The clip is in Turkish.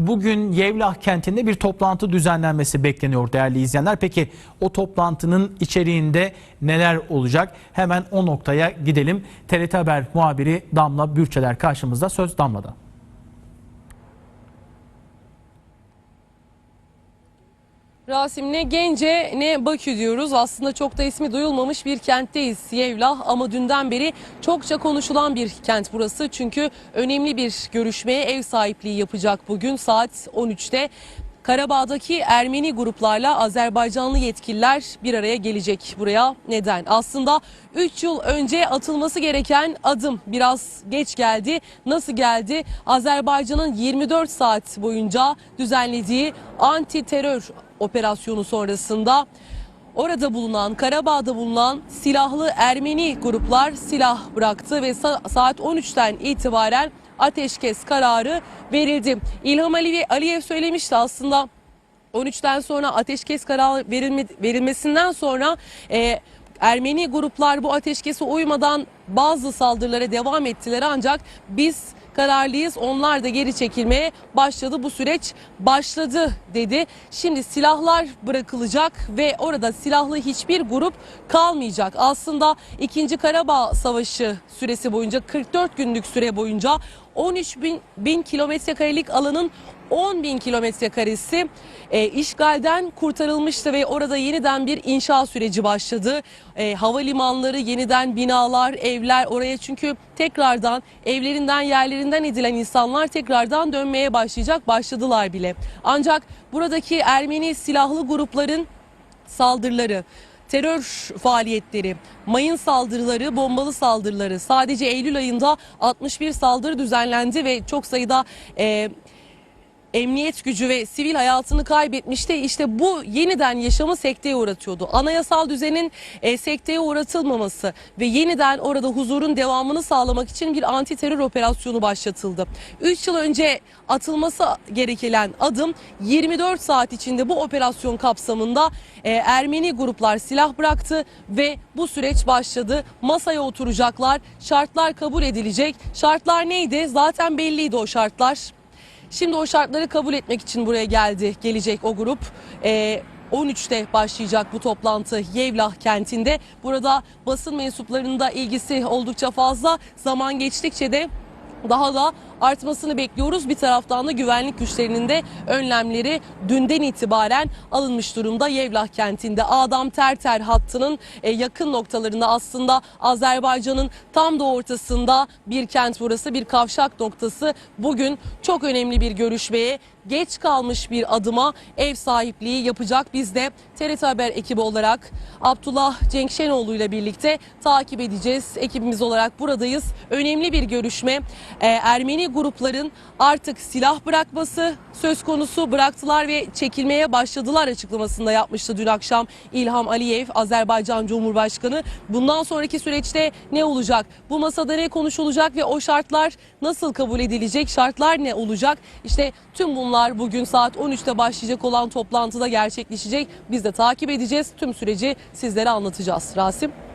Bugün Yevlah kentinde bir toplantı düzenlenmesi bekleniyor değerli izleyenler. Peki o toplantının içeriğinde neler olacak? Hemen o noktaya gidelim. TRT Haber muhabiri Damla Bürçeler karşımızda. Söz Damla'da. Rasim ne Gence ne Bakü diyoruz. Aslında çok da ismi duyulmamış bir kentteyiz Yevlah ama dünden beri çokça konuşulan bir kent burası. Çünkü önemli bir görüşmeye ev sahipliği yapacak bugün saat 13'te. Karabağ'daki Ermeni gruplarla Azerbaycanlı yetkililer bir araya gelecek buraya. Neden? Aslında 3 yıl önce atılması gereken adım biraz geç geldi. Nasıl geldi? Azerbaycan'ın 24 saat boyunca düzenlediği anti terör operasyonu sonrasında orada bulunan, Karabağ'da bulunan silahlı Ermeni gruplar silah bıraktı ve sa- saat 13'ten itibaren ateşkes kararı verildi. İlham Aliyev, Aliyev söylemişti aslında 13'ten sonra ateşkes kararı verilme, verilmesinden sonra e, Ermeni gruplar bu ateşkese uymadan bazı saldırılara devam ettiler ancak biz kararlıyız. Onlar da geri çekilmeye başladı. Bu süreç başladı dedi. Şimdi silahlar bırakılacak ve orada silahlı hiçbir grup kalmayacak. Aslında 2. Karabağ Savaşı süresi boyunca 44 günlük süre boyunca 13 bin, bin kilometre karelik alanın 10 bin kilometre karesi e, işgalden kurtarılmıştı ve orada yeniden bir inşa süreci başladı. E, havalimanları, yeniden binalar, evler oraya çünkü tekrardan evlerinden yerlerinden edilen insanlar tekrardan dönmeye başlayacak başladılar bile. Ancak buradaki Ermeni silahlı grupların saldırıları, terör faaliyetleri, mayın saldırıları, bombalı saldırıları. Sadece Eylül ayında 61 saldırı düzenlendi ve çok sayıda e, emniyet gücü ve sivil hayatını kaybetmişti. İşte bu yeniden yaşamı sekteye uğratıyordu. Anayasal düzenin e, sekteye uğratılmaması ve yeniden orada huzurun devamını sağlamak için bir anti terör operasyonu başlatıldı. 3 yıl önce atılması gereken adım 24 saat içinde bu operasyon kapsamında e, Ermeni gruplar silah bıraktı ve bu süreç başladı. Masaya oturacaklar, şartlar kabul edilecek. Şartlar neydi? Zaten belliydi o şartlar. Şimdi o şartları kabul etmek için buraya geldi, gelecek o grup. Ee, 13'te başlayacak bu toplantı Yevlah kentinde. Burada basın mensuplarında ilgisi oldukça fazla. Zaman geçtikçe de daha da artmasını bekliyoruz. Bir taraftan da güvenlik güçlerinin de önlemleri dünden itibaren alınmış durumda Yevlah kentinde. Adam Terter hattının e, yakın noktalarında aslında Azerbaycan'ın tam da ortasında bir kent burası bir kavşak noktası. Bugün çok önemli bir görüşmeye geç kalmış bir adıma ev sahipliği yapacak. Biz de TRT Haber ekibi olarak Abdullah Cenk Şenoğlu ile birlikte takip edeceğiz. Ekibimiz olarak buradayız. Önemli bir görüşme. Ee, Ermeni grupların artık silah bırakması söz konusu bıraktılar ve çekilmeye başladılar açıklamasında yapmıştı dün akşam İlham Aliyev Azerbaycan Cumhurbaşkanı. Bundan sonraki süreçte ne olacak? Bu masada ne konuşulacak ve o şartlar nasıl kabul edilecek? Şartlar ne olacak? İşte tüm bunlar bugün saat 13'te başlayacak olan toplantıda gerçekleşecek. Biz de takip edeceğiz. Tüm süreci sizlere anlatacağız. Rasim.